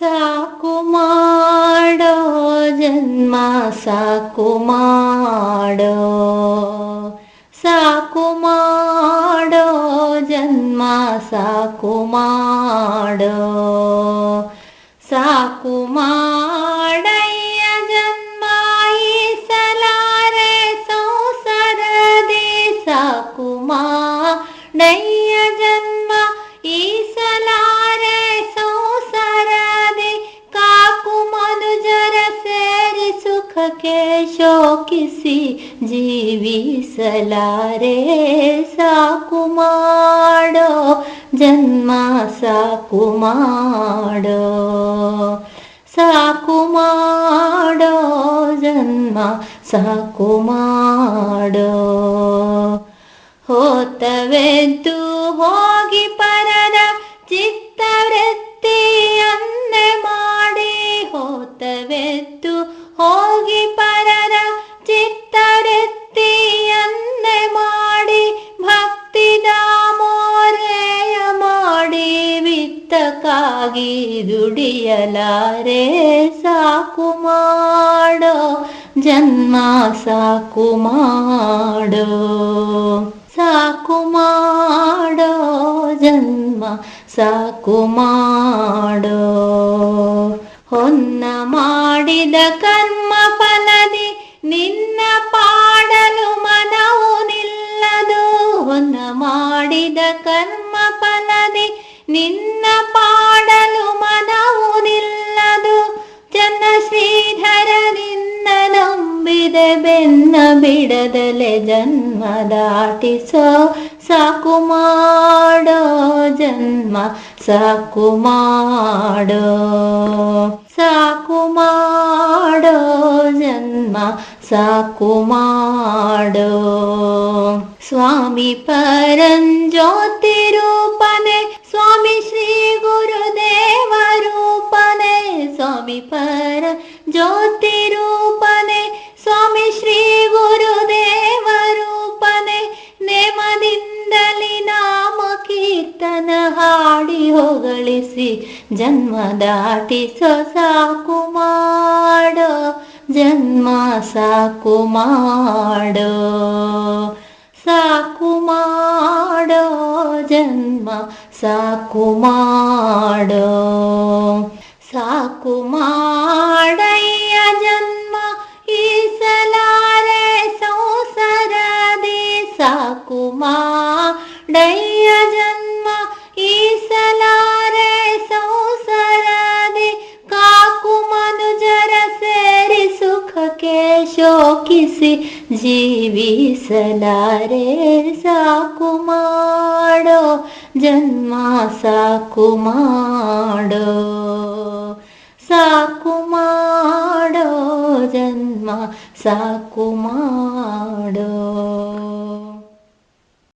സാക്കുമാടോ ജന്മ സാക്കുമാടോ. സാക്കുമാടോ ജന്മ സാക്കുമാടോ. സാക്കുമാടയ്യ ജന്മായി സലാരേ സൗസരദേ സാക്കുമാടയ്യ ജന്മ जीवि सला रे सा कुमाडो जन्मा सा कुमाडो सा कुमाडो जन्मा सा कुमाडो हो ವಿತ್ತಕ್ಕಾಗಿ ದುಡಿಯಲಾರೆ ಸಾಕು ಮಾಡೋ ಜನ್ಮ ಸಾಕು ಮಾಡೋ ಸಾಕು ಮಾಡೋ ಜನ್ಮ ಸಾಕು ಮಾಡೋ ಹೊನ್ನ ಮಾಡಿದ ಕರ್ಮ ಫಲದಿ ನಿನ್ನ ಪಾಡಲು ಮನವು ನಿಲ್ಲದು. ಹೊನ್ನ ಮಾಡಿದ ಕರ್ಮ ಫಲದಿ ನಿನ್ನ ಬಿಡದಲೆ ಜನ್ಮ ದಾಟಿಸೋ ಸಾಕು ಮಾಡೋ ಜನ್ಮ, ಸಾಕು ಮಾಡೋ ಸಾಕು ಮಾಡೋ ಜನ್ಮ, ಸಾಕು ಮಾಡೋ. ಸ್ವಾಮಿ ಪರಂಜ್ಯೋತಿರೂಪನೆ ಸ್ವಾಮಿ ಶ್ರೀ ಗುರುದೇವ ರೂಪನೆ, ಸ್ವಾಮಿ ಪರ ಜ್ಯೋತಿ ಹಾಡಿ ಹೊಗಳಿಸಿ ಜನ್ಮ ದಾಟಿಸೋ ಸಾಕು ಮಾಡೋ, ಜನ್ಮ ಸಾಕು ಮಾಡೋ. ಸಾಕು ಮಾಡೋ, ಜನ್ಮ ಸಾಕು ಮಾಡೋ. ಸಾಕು ಮಾಡಯ್ಯ ಜನ್ಮ, ಈ ಸಲಾರೆ ಸಂಸಾರದೆ ಸಾಕು ಮಾಡಯ್ಯ ಶೋಕಿಸಿ ಜೀವಿಸಲಾರೆ ಸಾಕು ಮಾಡೋ ಜನ್ಮ ಸಾಕು ಮಾಡೋ ಸಾಕು ಮಾಡೋ ಜನ್ಮ ಸಾಕು ಮಾಡೋ